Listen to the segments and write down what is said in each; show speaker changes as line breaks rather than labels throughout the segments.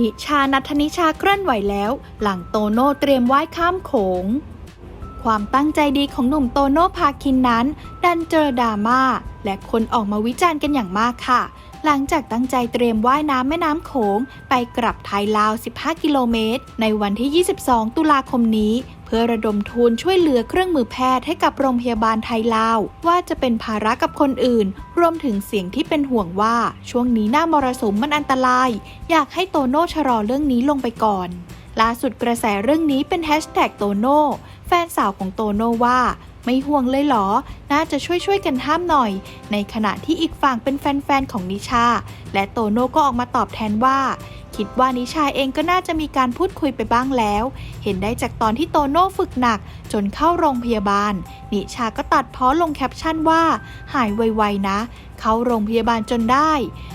นิชานัทนิชาเคลื่อนไหวแล้ว หลังโตโน่เตรียมว่ายข้ามโขง ความตั้งใจดีของหนุ่มโตโน่พาคินนั้น ดันเจอดราม่าและคนออกมาวิจารณ์กันอย่างมากค่ะ หลังจากตั้งใจเตรียมว่ายน้ำแม่น้ำโขง ไปกลับไทยลาว 15 กิโลเมตร ในวันที่ 22 ตุลาคมนี้ พื่อระดมทุนช่วยเหลือเครื่องมือแพทย์ให้กับโรงพยาบาลไทยลาว ว่าจะเป็นภาระกับคนอื่น รวมถึงเสียงที่เป็นห่วงว่าช่วงนี้หน้ามรสุมมันอันตราย อยากให้โตโน่ชะลอเรื่องนี้ลงไปก่อนล่าสุดกระแสเรื่องนี้เป็นแฮชแท็กโตโน่แฟนสาวของโตโน่ว่าไม่ห่วงเลยเหรอ น่าจะช่วยช่วยกันห้ามหน่อย ในขณะที่อีกฝั่งเป็นแฟนๆของนิชา และโตโน่ก็ออกมาตอบแทนว่า คิดว่านิชาเองก็น่าจะมีการพูดคุยไปบ้างแล้ว เห็นได้จากตอนที่โตโน่ฝึกหนักจนเข้าโรงพยาบาล นิชาก็ตัดพ้อลงแคปชั่นว่า หายไวๆนะ เข้าโรงพยาบาลจนได้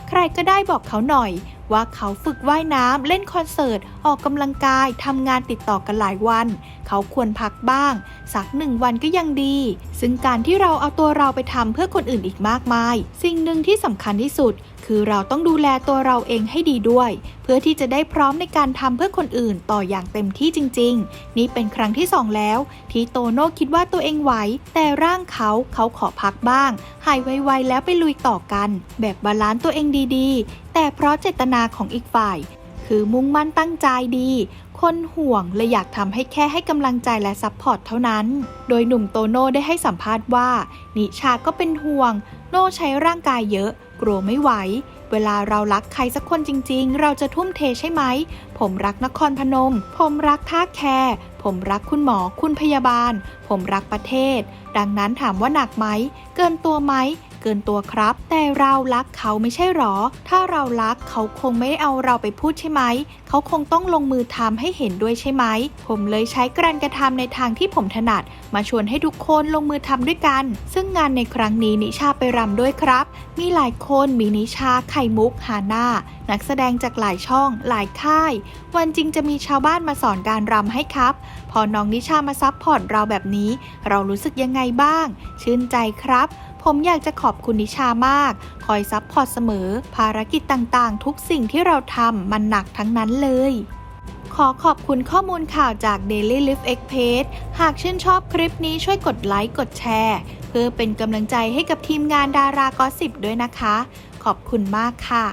ใครก็ได้บอกเขาหน่อยว่าเขาฝึกว่ายน้ำเล่นคอนเสิร์ต ออกกำลังกายทำงานติดต่อกันหลายวัน เขาควรพักบ้าง สักหนึ่งวันก็ยังดี ซึ่งการที่เราเอาตัวเราไปทำเพื่อคนอื่นอีกมากมาย สิ่งหนึ่งที่สำคัญที่สุด คือเราต้องดูแลตัวเราเองให้ดีด้วย เพื่อื่อที่จะได้พร้อมในการทำเพื่อคนอื่นต่ออย่างเต็มที่จริง ๆ นี่เป็นครั้งที่สองแล้ว ที่โตโน่คิดว่าตัวเองไหว แต่ร่างเขาเขาขอพักบ้าง หายไวๆแล้วไปลุยต่อกัน แบบบาลานซ์ตัวเองดีๆ แต่เพราะเจตนาของอีกฝ่าย คือมุ่งมั่นตั้งใจดีคนห่วงเลยอยากทำให้แค่ให้กำลังใจและซัพพอร์ตเท่านั้น โดยหนุ่มโตโน่ได้ให้สัมภาษณ์ว่า นิชาก็เป็นห่วง โน่ใช้ร่างกายเยอะ กลัวไม่ไหว เวลาเรารักใครสักคนจริง ๆ เราจะทุ่มเทใช่ไหม ผมรักนครพนม ผมรักท่าแคผมรักคุณหมอ คุณพยาบาล ผมรักประเทศ ดังนั้นถามว่าหนักไหม เกินตัวไหม เกินตัวครับ แต่เรารักเขาไม่ใช่หรอ ถ้าเรารักเขาคงไม่ได้เอาเราไปพูดใช่ไหม เขาคงต้องลงมือทำให้เห็นด้วยใช่ไหม ผมเลยใช้การกระทำในทางที่ผมถนัด มาชวนให้ทุกคนลงมือทำด้วยกัน ซึ่งงานในครั้งนี้นิชาไปรำด้วยครับ มีหลายคนมีนิชาไข่มุกฮาน่านักแสดงจากหลายช่อง หลายค่าย วันจริงจะมีชาวบ้านมาสอนการรำให้ครับ พอน้องนิชามาซับพอร์ตเราแบบนี้ เรารู้สึกยังไงบ้าง ชื่นใจครับ ผมอยากจะขอบคุณนิชามาก คอยซับพอร์ตเสมอ ภารกิจต่างๆ ทุกสิ่งที่เราทำมันหนักทั้งนั้นเลย ขอขอบคุณข้อมูลข่าวจาก Daily Life X Page หากชื่นชอบคลิปนี้ช่วยกดไลค์ กดแชร์ เพื่อเป็นกำลังใจให้กับทีมงานดารากอสิบด้วยนะคะ ขอบคุณมากค่ะ